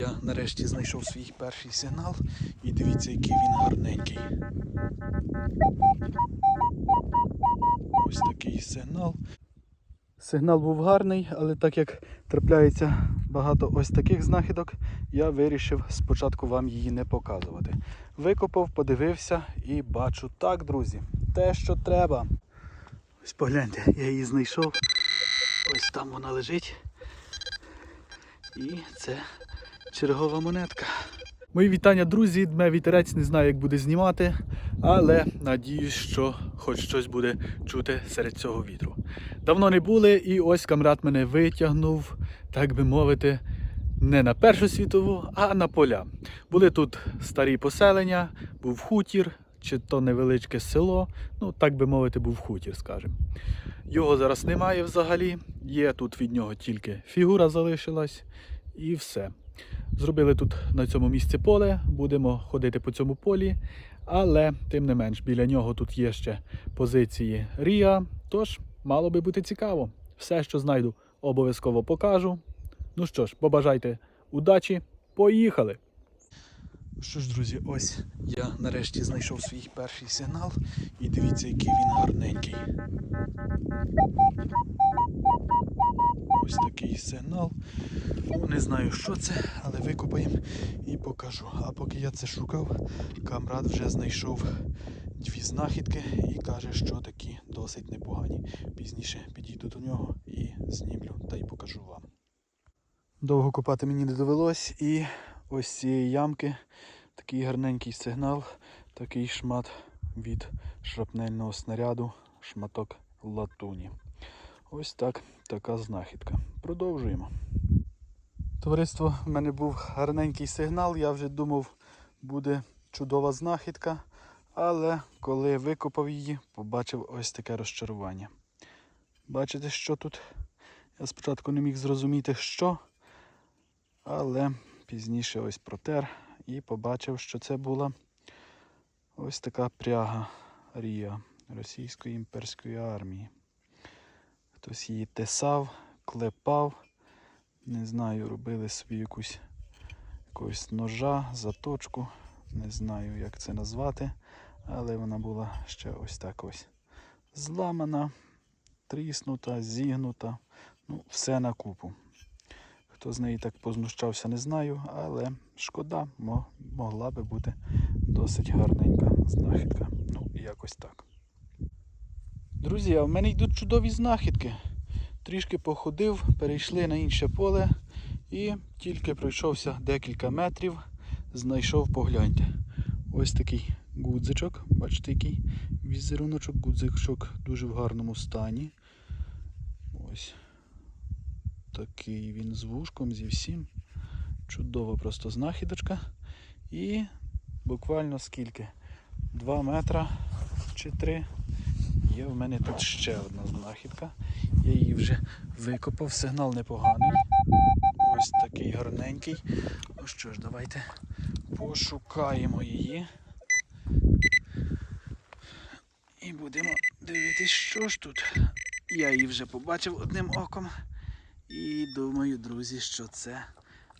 Я нарешті знайшов свій перший сигнал і дивіться, який він гарненький. Ось такий сигнал. Сигнал був гарний, але так як трапляється багато ось таких знахідок, я вирішив спочатку вам її не показувати. Викопав, подивився і бачу так, друзі, те, що треба. Ось погляньте, я її знайшов. Ось там вона лежить. І це чергова монетка. Мої вітання, друзі. Дме вітерець не знаю, як буде знімати, але надіюсь, що хоч щось буде чути серед цього вітру. Давно не були, і ось камрад мене витягнув, так би мовити, не на Першу світову, а на поля. Були тут старі поселення, був хутір, чи то невеличке село, ну так би мовити, був хутір, скажімо. Його зараз немає взагалі. Є тут від нього тільки фігура залишилась і все. Зробили тут на цьому місці поле, будемо ходити по цьому полі, але тим не менш біля нього тут є ще позиції Ріа. Тож мало би бути цікаво. Все, що знайду, обов'язково покажу. Ну що ж, побажайте удачі, поїхали! Що ж, друзі, ось я нарешті знайшов свій перший сигнал і дивіться, який він гарненький. Ось такий сигнал. Не знаю, що це, але викопаємо і покажу. А поки я це шукав, камрад вже знайшов дві знахідки і каже, що такі досить непогані. Пізніше підійду до нього і знімлю та й покажу вам. Довго копати мені не довелось, і ось цієї ямки такий гарненький сигнал, такий шмат від шрапнельного снаряду, шматок латуні. Ось так, така знахідка. Продовжуємо. Товариство, в мене був гарненький сигнал, я вже думав, буде чудова знахідка, але коли викопав її, побачив ось таке розчарування. Бачите, що тут? Я спочатку не міг зрозуміти, що, але пізніше ось протер і побачив, що це була ось така пряга Рія Російської імперської армії. Хтось її тесав, клепав, не знаю, робили собі якусь якогось ножа, заточку, не знаю, як це назвати, але вона була ще ось так ось зламана, тріснута, зігнута, ну, все на купу. Хто з неї так познущався, не знаю, але шкода, могла би бути досить гарненька знахідка. Ну, якось так. Друзі, а в мене йдуть чудові знахідки. Трішки походив, перейшли на інше поле і тільки пройшовся декілька метрів, знайшов, погляньте. Ось такий гудзичок. Бачите, який візеруночок, гудзичок дуже в гарному стані. Ось такий він з вушком, зі всім. Чудова просто знахідочка. І буквально скільки? 2 метра чи 3. Є в мене тут ще одна знахідка. Я її вже викопав, сигнал непоганий. Ось такий гарненький. Ну що ж, давайте пошукаємо її. І будемо дивитись, що ж тут. Я її вже побачив одним оком. І думаю, друзі, що це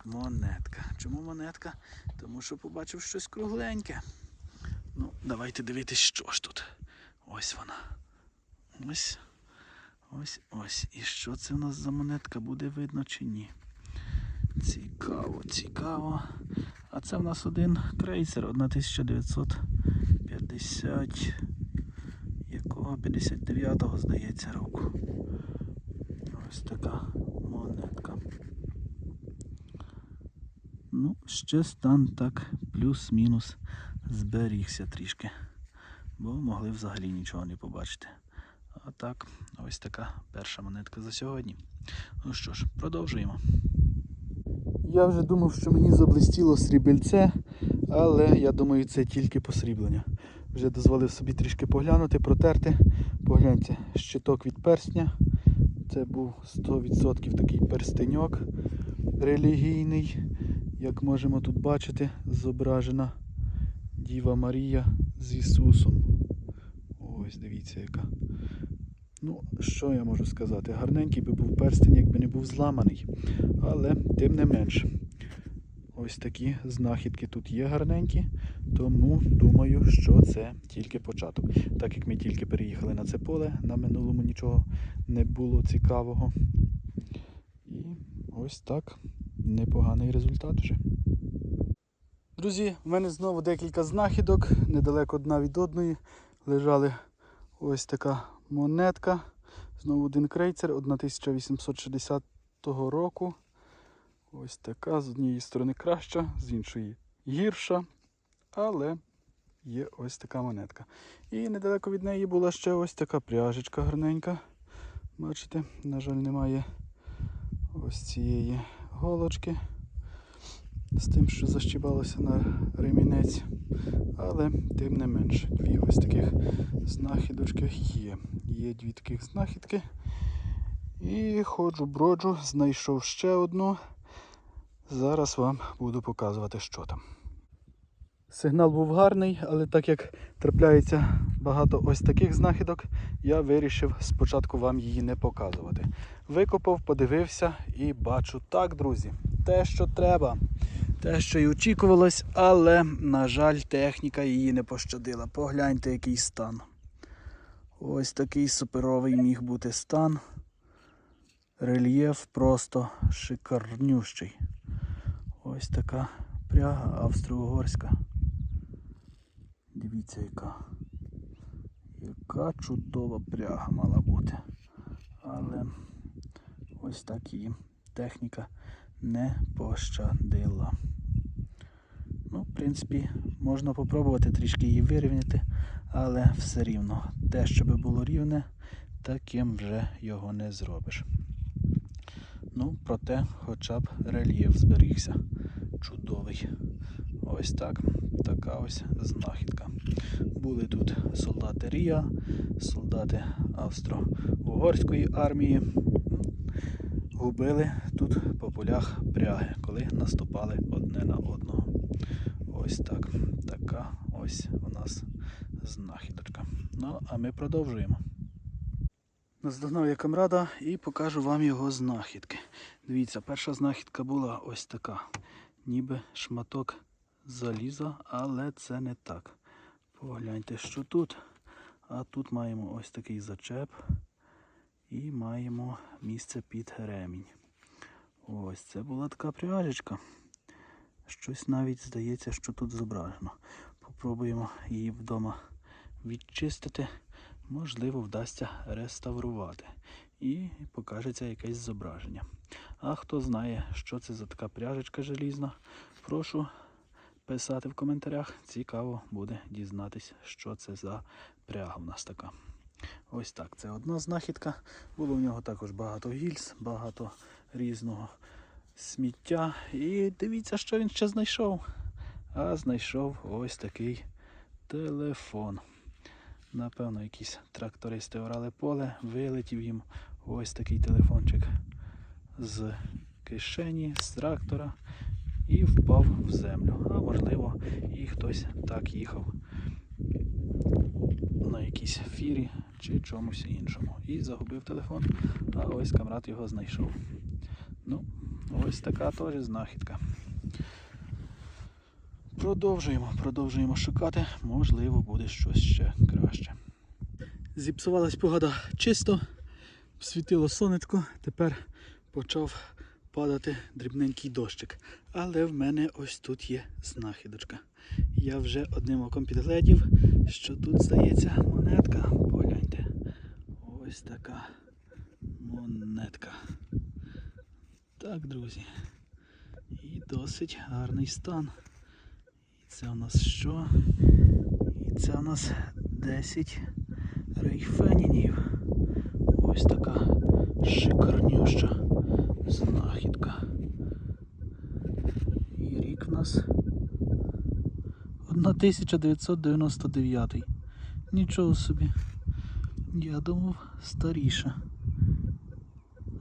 монетка. Чому монетка? Тому що побачив щось кругленьке. Ну, давайте дивитись, що ж тут. Ось вона. Ось. Ось ось. І що це в нас за монетка? Буде видно чи ні? Цікаво, цікаво. А це в нас один крейсер 1950 якого 59-го, здається, року. Ось така монетка. Ну, ще стан так плюс-мінус зберігся трішки. Бо могли взагалі нічого не побачити. Так, ось така перша монетка за сьогодні. Ну що ж, продовжуємо. Я вже думав, що мені заблистіло срібельце, але я думаю, це тільки посріблення. Вже дозволив собі трішки поглянути, протерти. Погляньте, щиток від перстня. Це був 100% такий перстеньок релігійний. Як можемо тут бачити, зображена Діва Марія з Ісусом. Ось дивіться яка. Ну, що я можу сказати? Гарненький би був перстень, якби не був зламаний. Але тим не менш. ось такі знахідки тут є гарненькі. Тому думаю, що це тільки початок. Так як ми тільки переїхали на це поле, на минулому нічого не було цікавого. І ось так непоганий результат вже. Друзі, в мене знову декілька знахідок, недалеко одна від одної. Лежали ось така монетка. Знову один крейцер 1860 року. Ось така, з однієї сторони краща, з іншої гірша. Але є ось така монетка. І недалеко від неї була ще ось така пряжечка гарненька. Бачите, на жаль, немає ось цієї голочки. З тим, що защібалося на ремінець. Але тим не менше, дві ось таких знахідочки є. Є дві таких знахідки. І ходжу, броджу, знайшов ще одну. Зараз вам буду показувати, що там. Сигнал був гарний, але так як трапляється багато ось таких знахідок, я вирішив спочатку вам її не показувати. Викопав, подивився і бачу так, друзі, те, що треба. Те, що й очікувалось, але, на жаль, техніка її не пощадила. Погляньте, який стан. Ось такий суперовий міг бути стан. Рельєф просто шикарнющий. Ось така пряга австро-угорська. Дивіться, яка. Яка чудова пряга мала бути. Але ось так її техніка не пощадила. Ну, в принципі, можна попробувати трішки її вирівняти, але все рівно те, що би було рівне, таким вже його не зробиш. Ну, проте хоча б рельєф зберігся. Чудовий. Ось так. Така ось знахідка. Були тут солдати Рія, солдати Австро-Угорської армії. Губили тут по полях пряги, коли наступали одне на одного. Ось так. Така ось у нас знахідочка. Ну, а ми продовжуємо. Наздогнав я камрада і покажу вам його знахідки. Дивіться, перша знахідка була ось така. Ніби шматок заліза, але це не так. Погляньте, що тут. А тут маємо ось такий зачеп. І маємо місце під ремінь. Ось це була така пряжечка. Щось навіть здається, що тут зображено. Попробуємо її вдома відчистити. Можливо, вдасться реставрувати. І покажеться якесь зображення. А хто знає, що це за така пряжечка желізна, прошу писати в коментарях. Цікаво буде дізнатись, що це за пряга в нас така. Ось так, це одна знахідка. Було в нього також багато гільз, багато різного сміття. І дивіться, що він ще знайшов. А знайшов ось такий телефон. Напевно, якісь трактористи орали поле, вилетів їм ось такий телефончик з кишені, з трактора і впав в землю. А можливо, і хтось так їхав на якійсь фірі чи чомусь іншому. І загубив телефон, а ось камрад його знайшов. Ну, ось така теж знахідка. Продовжуємо, продовжуємо шукати, можливо, буде щось ще краще. Зіпсувалась погода чисто, світило сонечко, тепер почав падати дрібненький дощик. Але в мене ось тут є знахідочка. Я вже одним оком підгледів, що тут здається монетка. Ось така монетка. Так, друзі. І досить гарний стан. І це у нас що? І це у нас 10 рейфенінів. Ось така шикарнюща знахідка. І рік у нас 1999. Нічого собі. Я думав старіша.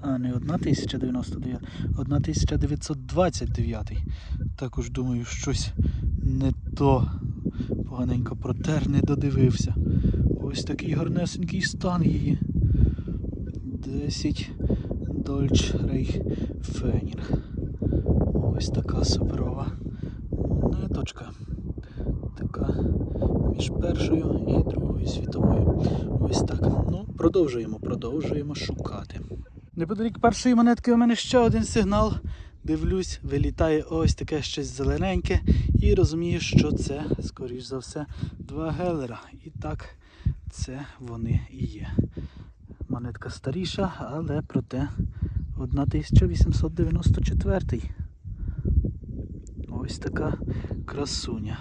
А, не 1099, 1929. Також думаю, щось не то. Поганенько протер, не додивився. Ось такий гарнесенький стан її. 10 Дольч Рейх Фенінг. Ось така суперова монеточка. Така між першою і другою світовою. Ось так. Ну, продовжуємо, продовжуємо шукати. Неподалік першої монетки у мене ще один сигнал. Дивлюсь, вилітає ось таке щось зелененьке і розумію, що це, скоріш за все, два гелера. І так, це вони і є. Монетка старіша, але проте 1894. Ось така красуня.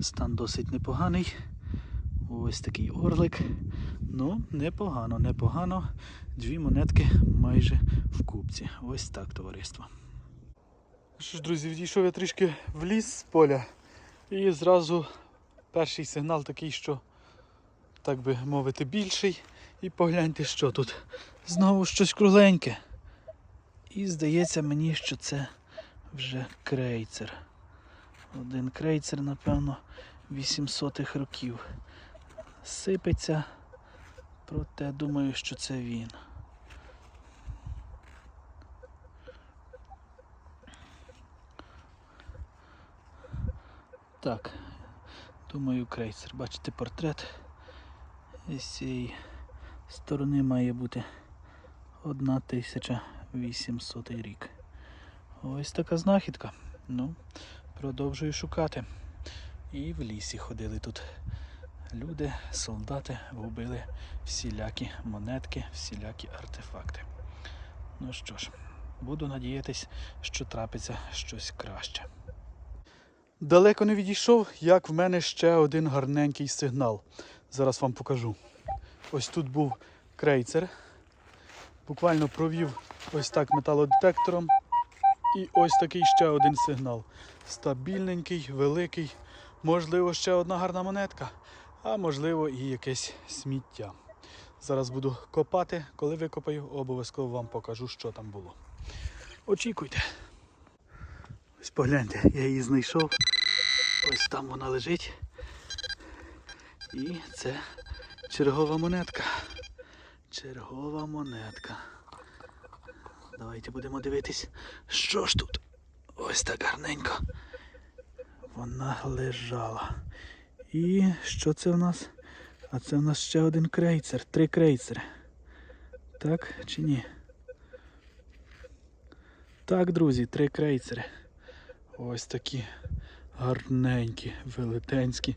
Стан досить непоганий. Ось такий орлик. Ну, непогано, непогано. Дві монетки майже в купці. Ось так, товариство. Що ж, друзі, відійшов я трішки в ліс з поля. І зразу перший сигнал такий, що, так би мовити, більший. І погляньте, що тут. Знову щось кругленьке. І здається мені, що це вже крейцер. Один крейцер, напевно, 800-х років. Сипеться, проте думаю, що це він. Так, думаю, крейсер. Бачите портрет. З цієї сторони має бути 1800 рік. Ось така знахідка. Ну, продовжую шукати. І в лісі ходили тут люди, солдати, губили всілякі монетки, всілякі артефакти. Ну що ж, буду надіятись, що трапиться щось краще. Далеко не відійшов, як в мене ще один гарненький сигнал. Зараз вам покажу. Ось тут був крейцер. Буквально провів ось так металодетектором. І ось такий ще один сигнал. Стабільненький, великий. Можливо, ще одна гарна монетка, а можливо і якесь сміття. Зараз буду копати. Коли викопаю, обов'язково вам покажу, що там було. Очікуйте. Ось погляньте, я її знайшов. Ось там вона лежить. І це чергова монетка. Чергова монетка. Давайте будемо дивитись, що ж тут. Ось так гарненько. Вона лежала. І що це в нас? А це в нас ще один крейцер, три крейцери. Так чи ні? Так, друзі, три крейцери. Ось такі гарненькі, велетенські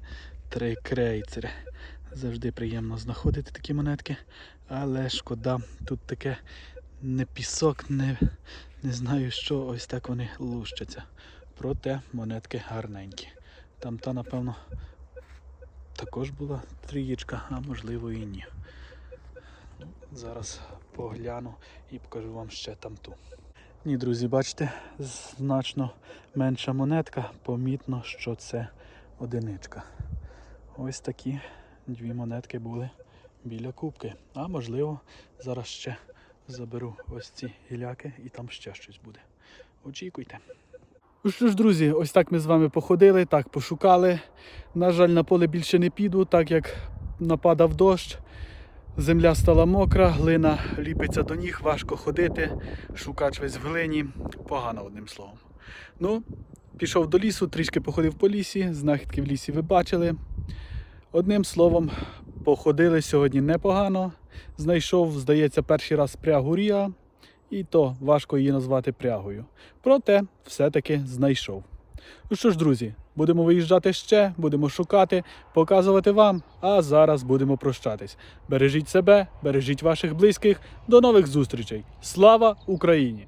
три крейцери. Завжди приємно знаходити такі монетки, але шкода, тут таке не пісок, не, не знаю що, ось так вони лущаться. Проте монетки гарненькі. Там та, напевно, також була трієчка, а можливо і ні. Ну, Зараз погляну і покажу вам ще там ту. Ні, друзі, бачите, значно менша монетка, помітно, що це одиничка. Ось такі дві монетки були біля кубки. А можливо, зараз ще заберу ось ці гіляки і там ще щось буде. Очікуйте. Ну що ж, друзі, ось так ми з вами походили, так пошукали. На жаль, на поле більше не піду, так як нападав дощ. Земля стала мокра, глина ліпиться до ніг, важко ходити, шукач весь в глині, погано одним словом. Ну, пішов до лісу, трішки походив по лісі, знахідки в лісі ви бачили. Одним словом, походили сьогодні непогано. Знайшов, здається, перший раз прягу Ріа, і то важко її назвати прягою. Проте все-таки знайшов. Ну що ж, друзі, будемо виїжджати ще, будемо шукати, показувати вам, а зараз будемо прощатись. Бережіть себе, бережіть ваших близьких. До нових зустрічей. Слава Україні!